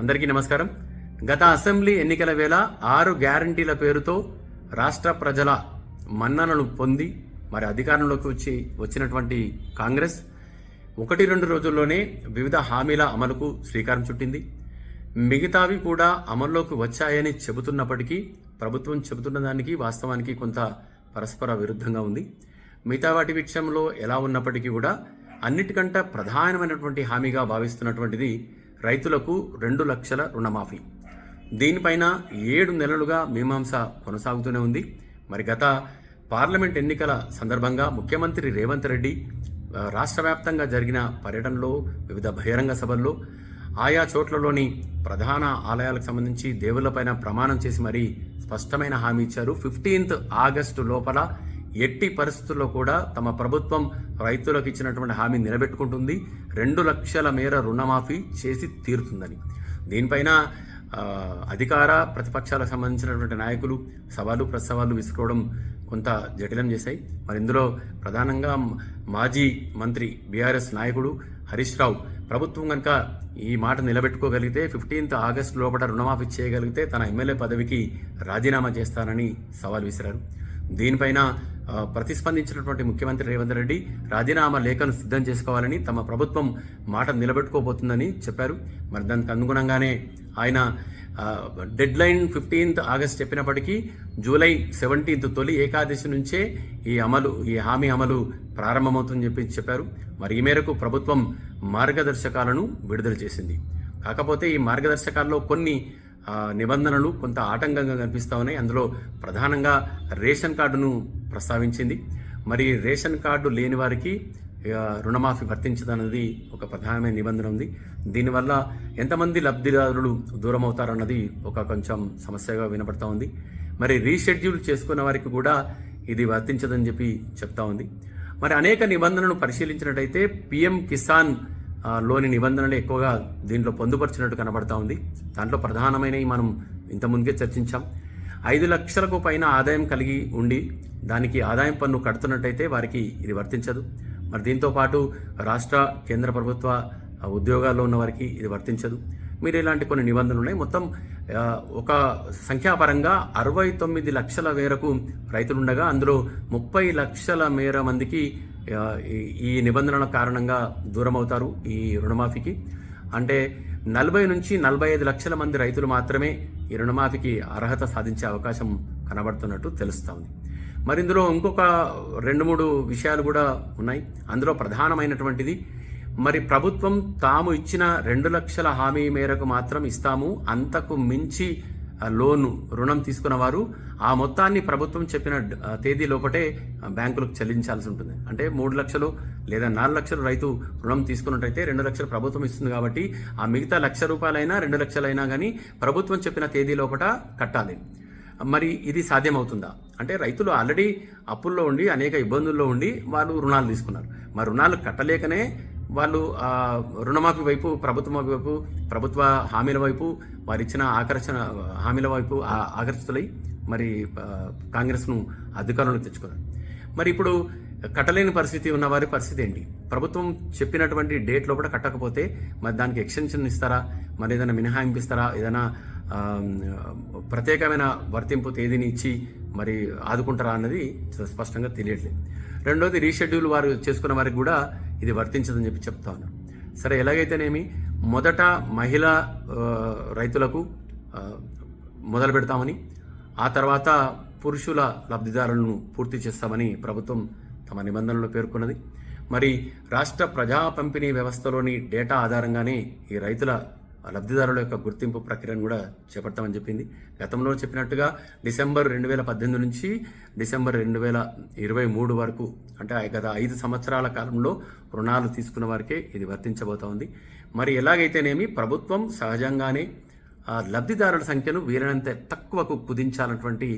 అందరికీ నమస్కారం. గత అసెంబ్లీ ఎన్నికల వేళ ఆరు గ్యారంటీల పేరుతో రాష్ట్ర ప్రజల మన్ననలు పొంది మరి అధికారంలోకి వచ్చి వచ్చినటువంటి కాంగ్రెస్ ఒకటి రెండు రోజుల్లోనే వివిధ హామీల అమలుకు శ్రీకారం చుట్టింది. మిగతావి కూడా అమల్లోకి వచ్చాయని చెబుతున్నప్పటికీ ప్రభుత్వం చెబుతున్న దానికి వాస్తవానికి కొంత పరస్పర విరుద్ధంగా ఉంది. మిగతా వాటి విషయంలో ఎలా ఉన్నప్పటికీ కూడా అన్నిటికంటే ప్రధానమైనటువంటి హామీగా భావిస్తున్నటువంటిది రైతులకు రెండు లక్షల రుణమాఫీ. దీనిపైన ఏడు నెలలుగా మీమాంస కొనసాగుతూనే ఉంది. మరి గత పార్లమెంట్ ఎన్నికల సందర్భంగా ముఖ్యమంత్రి రేవంత్ రెడ్డి రాష్ట్ర వ్యాప్తంగా జరిగిన పర్యటనలో వివిధ బహిరంగ సభల్లో ఆయా చోట్లలోని ప్రధాన ఆలయాలకు సంబంధించి దేవుళ్ళపైన ప్రమాణం చేసి మరీ స్పష్టమైన హామీ ఇచ్చారు. ఫిఫ్టీన్త్ ఆగస్టు లోపల ఎట్టి పరిస్థితుల్లో కూడా తమ ప్రభుత్వం రైతులకు ఇచ్చినటువంటి హామీ నిలబెట్టుకుంటుంది. రెండు లక్షల మేర రుణమాఫీ చేసి తీరుతుందని. దీనిపైన అధికార ప్రతిపక్షాలకు సంబంధించినటువంటి నాయకులు సవాలు ప్రసవాలు విసుకోవడం కొంత జటిలం చేశాయి. మరి ఇందులో ప్రధానంగా మాజీ మంత్రి బీఆర్ఎస్ నాయకుడు హరీష్ రావు ప్రభుత్వం కనుక ఈ మాట నిలబెట్టుకోగలిగితే ఫిఫ్టీన్త్ ఆగస్టు లోపల రుణమాఫీ చేయగలిగితే తన ఎమ్మెల్యే పదవికి రాజీనామా చేస్తానని సవాల్ విసిరారు. దీనిపైన ప్రతిస్పందించినటువంటి ముఖ్యమంత్రి రేవంత్ రెడ్డి రాజీనామా లేఖను సిద్ధం చేసుకోవాలని తమ ప్రభుత్వం మాట నిలబెట్టుకోబోతుందని చెప్పారు. మరి దానికి అనుగుణంగానే ఆయన డెడ్ లైన్ ఫిఫ్టీన్త్ ఆగస్ట్ చెప్పినప్పటికీ జూలై సెవెంటీన్త్ తొలి ఏకాదశి నుంచే ఈ అమలు ఈ హామీ అమలు ప్రారంభమవుతుందని చెప్పి చెప్పారు. మరి ఈ మేరకు ప్రభుత్వం మార్గదర్శకాలను విడుదల చేసింది. కాకపోతే ఈ మార్గదర్శకాల్లో కొన్ని నిబంధనలు కొంత ఆటంకంగా కనిపిస్తూ ఉన్నాయి. అందులో ప్రధానంగా రేషన్ కార్డును ప్రస్తావించింది. మరి రేషన్ కార్డు లేని వారికి రుణమాఫీ వర్తించదన్నది ఒక ప్రధానమైన నిబంధన ఉంది. దీనివల్ల ఎంతమంది లబ్ధిదారులు దూరం అవుతారన్నది ఒక కొంచెం సమస్యగా వినపడతా ఉంది. మరి రీషెడ్యూల్ చేసుకున్న వారికి కూడా ఇది వర్తించదని చెప్పి చెప్తా ఉంది. మరి అనేక నిబంధనలను పరిశీలించినట్టయితే పిఎం కిసాన్ లోని నిబంధనలు ఎక్కువగా దీంట్లో పొందుపరిచినట్టు కనబడతా ఉంది. దాంట్లో ప్రధానమైనవి మనం ఇంతకుముందుకే చర్చించాం. ఐదు లక్షలకు పైన ఆదాయం కలిగి ఉండి దానికి ఆదాయం పన్ను కడుతున్నట్టయితే వారికి ఇది వర్తించదు. మరి దీంతో పాటు రాష్ట్ర కేంద్ర ప్రభుత్వ ఉద్యోగాల్లో ఉన్న వారికి ఇది వర్తించదు. మీరు ఇలాంటి కొన్ని నిబంధనలు ఉన్నాయి. మొత్తం ఒక సంఖ్యాపరంగా అరవై తొమ్మిది లక్షల మేరకు రైతులుండగా అందులో ముప్పై లక్షల మేర మందికి ఈ- ఈ నిబంధనల కారణంగా దూరం అవుతారు ఈ రుణమాఫీకి. అంటే నలభై నుంచి నలభై ఐదు లక్షల మంది రైతులు మాత్రమే ఈ రుణమాఫీకి అర్హత సాధించే అవకాశం కనబడుతున్నట్టు తెలుస్తోంది. మరి ఇందులో ఇంకొక రెండు మూడు విషయాలు కూడా ఉన్నాయి. అందులో ప్రధానమైనటువంటిది మరి ప్రభుత్వం తాము ఇచ్చిన రెండు లక్షల హామీ మేరకు మాత్రం ఇస్తాము అంతకు మించి లోను రుణం తీసుకున్న వారు ఆ మొత్తాన్ని ప్రభుత్వం చెప్పిన తేదీ లోపటే బ్యాంకులకు చెల్లించాల్సి ఉంటుంది. అంటే మూడు లక్షలు లేదా నాలుగు లక్షలు రైతు రుణం తీసుకున్నట్టయితే రెండు లక్షలు ప్రభుత్వం ఇస్తుంది కాబట్టి ఆ మిగతా లక్ష రూపాయలైనా రెండు లక్షలైనా కానీ ప్రభుత్వం చెప్పిన తేదీ లోపట కట్టాలి. మరి ఇది సాధ్యమవుతుందా? అంటే రైతులు ఆల్రెడీ అప్పుల్లో ఉండి అనేక ఇబ్బందుల్లో ఉండి వాళ్ళు రుణాలు తీసుకున్నారు. మరి రుణాలు కట్టలేకనే వాళ్ళు రుణమాఫీ వైపు ప్రభుత్వం వైపు ప్రభుత్వ హామీల వైపు వారు ఇచ్చిన ఆకర్షణ హామీల వైపు ఆ- ఆకర్షితులై మరి కాంగ్రెస్ను అధికారంలో తెచ్చుకున్నారు. మరి ఇప్పుడు కట్టలేని పరిస్థితి ఉన్న వారి పరిస్థితి ఏంటి? ప్రభుత్వం చెప్పినటువంటి డేట్ లోపల కట్టకపోతే మరి దానికి ఎక్స్టెన్షన్ ఇస్తారా? మరి ఏదైనా మినహాయింపు ఇస్తారా ఏదైనా ప్రత్యేకమైన వర్తింపు తేదీని ఇచ్చి మరి ఆదుకుంటారా అన్నది స్పష్టంగా తెలియట్లేదు. రెండోది రీషెడ్యూల్ వారు చేసుకున్న వారికి కూడా ఇది వర్తించదని చెప్పి చెప్తాను. సరే ఎలాగైతేనేమి మొదట మహిళా రైతులకు మొదలు పెడతామని ఆ తర్వాత పురుషుల లబ్ధిదారులను పూర్తి చేస్తామని ప్రభుత్వం తమ నిబంధనలో పేర్కొన్నది. మరి రాష్ట్ర ప్రజా పంపిణీ వ్యవస్థలోని డేటా ఆధారంగానే ఈ రైతుల లబ్ధిదారుల యొక్క గుర్తింపు ప్రక్రియను కూడా చేపడతామని చెప్పింది. గతంలో చెప్పినట్టుగా డిసెంబర్ రెండు వేల పద్దెనిమిది నుంచి డిసెంబర్ రెండు వేల ఇరవై మూడు వరకు అంటే ఆ గత ఐదు సంవత్సరాల కాలంలో రుణాలు తీసుకున్న వారికే ఇది వర్తించబోతా ఉంది. మరి ఎలాగైతేనేమి ప్రభుత్వం సహజంగానే ఆ లబ్ధిదారుల సంఖ్యను వీలైనంత తక్కువకు కుదించాలన్నటువంటి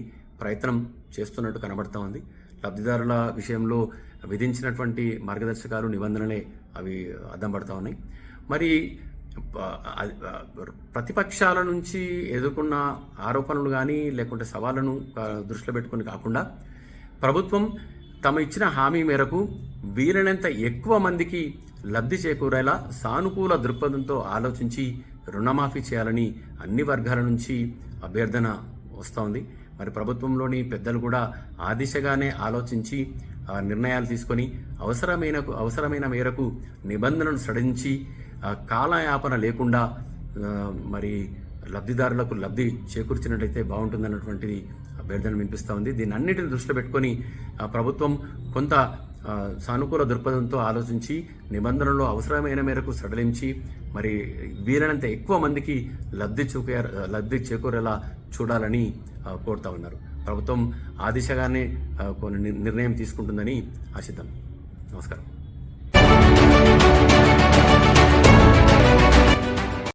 ప్రయత్నం చేస్తున్నట్టు కనబడతా ఉంది. లబ్ధిదారుల విషయంలో విధించినటువంటి మార్గదర్శకాలు నిబంధనలే అవి అద్దం పడతా ఉన్నాయి. మరి ప్రతిపక్షాల నుంచి ఎదుర్కొన్న ఆరోపణలు కానీ లేకుంటే సవాళ్ళను దృష్టిలో పెట్టుకొని కాకుండా ప్రభుత్వం తమ ఇచ్చిన హామీ మేరకు వీలైనంత ఎక్కువ మందికి లబ్ధి చేకూరేలా సానుకూల దృక్పథంతో ఆలోచించి రుణమాఫీ చేయాలని అన్ని వర్గాల నుంచి అభ్యర్థన వస్తోంది మరి ప్రభుత్వంలోని పెద్దలు కూడా ఆ దిశగానే ఆలోచించి నిర్ణయాలు తీసుకొని అవసరమైన అవసరమైన మేరకు నిబంధనలు సడలించి కాలయాపన లేకుండా మరి లబ్ధిదారులకు లబ్ధి చేకూర్చినట్లయితే బాగుంటుందన్నటువంటిది అభ్యర్థన వినిపిస్తూ ఉంది. దీన్ని అన్నిటిని దృష్టిలో పెట్టుకొని ప్రభుత్వం కొంత సానుకూల దృక్పథంతో ఆలోచించి నిబంధనలు అవసరమైన మేరకు సడలించి మరి వీలైనంత ఎక్కువ మందికి లబ్ధి చూపే లబ్ధి చేకూరేలా చూడాలని కోరుతా ఉన్నారు. ప్రభుత్వం ఆ దిశగానే కొన్ని నిర్ణయం తీసుకుంటుందని ఆశిద్దాం. నమస్కారం.